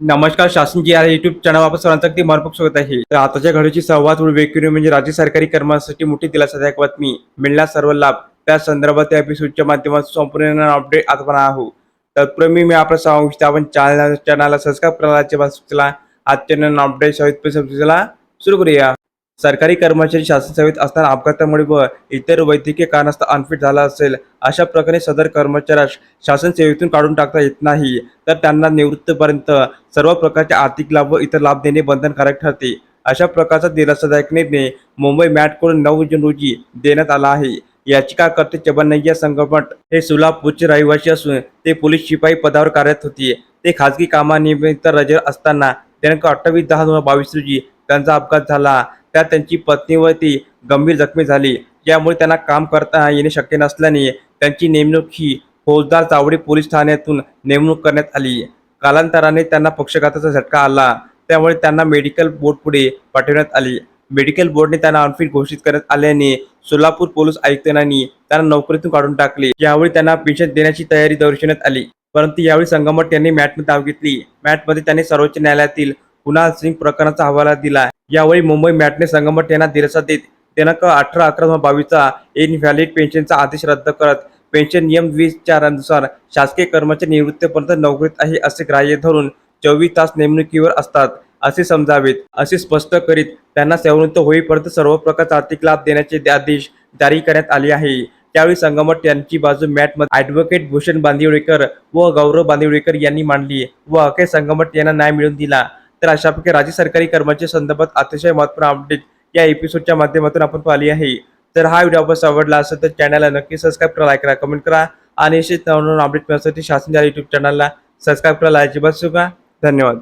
नमस्कार शासन जी आहे युट्यूब चॅनल वापस सर्वांचं अगदी मनपूर्वक स्वागत आहे. तर आताच्या घडीची सर्वात वेगळी म्हणजे राज्य सरकारी कर्मचाऱ्यांसाठी मोठी दिलासादायक बातमी. मिळणार सर्व लाभ. त्या संदर्भात त्या एपिसोडच्या माध्यमातून संपूर्ण अपडेट आपण आहो तत्पूर्वी मी आपला सांगू इच्छितो आपण चॅनल चॅनलला सबस्क्राईब करायचे वाचला आजच्या अपडेट सहित सुरू करूया. सरकारी कर्मचारी शासन सेवेत असताना अपघातामुळे व इतर वैद्यकीय कारणास्तव अनफिट झाला असेल अशा प्रकारे सदर कर्मचाऱ्यास शासन सेवेतून काढून टाकता येत नाही. तर त्यांना निवृत्तीपर्यंत सर्व प्रकारचे आर्थिक लाभ व इतर लाभ देणे बंधनकारक ठरते. अशा प्रकारचा दिलासादायक निर्णय मुंबई मॅटकडून नऊ जून रोजी देण्यात आला आहे. याचिकाकर्ते चबनय्या संगमट हे सोलापूरचे रहिवासी असून ते पोलीस शिपाई पदावर कार्यरत होते. ते खाजगी कामानिमित्त रजेवर असताना दिनांक अठ्ठावीस दहा दोन हजार बावीस रोजी त्यांचा अपघात झाला. त्यात त्यांची पत्नी व ती गंभीर जखमी झाली. यामुळे त्यांना काम करता येणे शक्य नसल्याने त्यांची नेमणूक ही फौजदार चावडी पोलीस ठाण्यातून नेमणूक करण्यात आली. कालांतराने त्यांना पक्षघाताचा झटका आला. त्यामुळे त्यांना मेडिकल बोर्ड पुढे पाठवण्यात आली. मेडिकल बोर्डने त्यांना अनफिट घोषित करण्यात आल्याने सोलापूर पोलीस आयुक्तांनी त्यांना नोकरीतून काढून टाकले. यावेळी त्यांना पेन्शन देण्याची तयारी दर्शवण्यात आली. परंतु यावेळी संगमट यांनी मॅटमध्ये धाव घेतली. मॅटमध्ये त्यांनी सर्वोच्च न्यायालयातील कुणाल सिंग प्रकरणाचा हवाला दिला. यावेळी मुंबई मॅटने संगमट यांना दिलासा देत दिनांक अठरा अकरा दोन हजार बावीसचा इनव्हॅलिड पेन्शनचा आदेश रद्द करत पेन्शन नियम वीस चारानुसार शासकीय कर्मचारी निवृत्तीपर्यंत नोकरीत आहे असे ग्राह्य धरून चोवीस तास नेमणुकीवर असतात असे समजावेत. असे स्पष्ट करीत त्यांना सेवानिवृत्त होईपर्यंत सर्व प्रकारचा आर्थिक लाभ देण्याचे आदेश जारी करण्यात आले आहे. त्यावेळी संगमट यांची बाजू मॅटमध्ये ॲडव्होकेट भूषण बांदिवडेकर व गौरव बांदिवडेकर यांनी मांडली व अखेर संगमट यांना न्याय मिळवून दिला. तर अशापैकी राज्य सरकारी कर्मचारी संदर्भात अतिशय महत्त्वपूर्ण अपडेट या एपिसोडच्या माध्यमातून आपण पाहिली आहे. तर हा व्हिडिओ आपण आवडला असेल तर चॅनलला नक्की सबस्क्राईब करा लाईक करा कमेंट करा आणि असेच नवनवीन अपडेट मिळण्यासाठी शासन युट्यूब चॅनलला सबस्क्राईब करा लाईक बस धन्यवाद.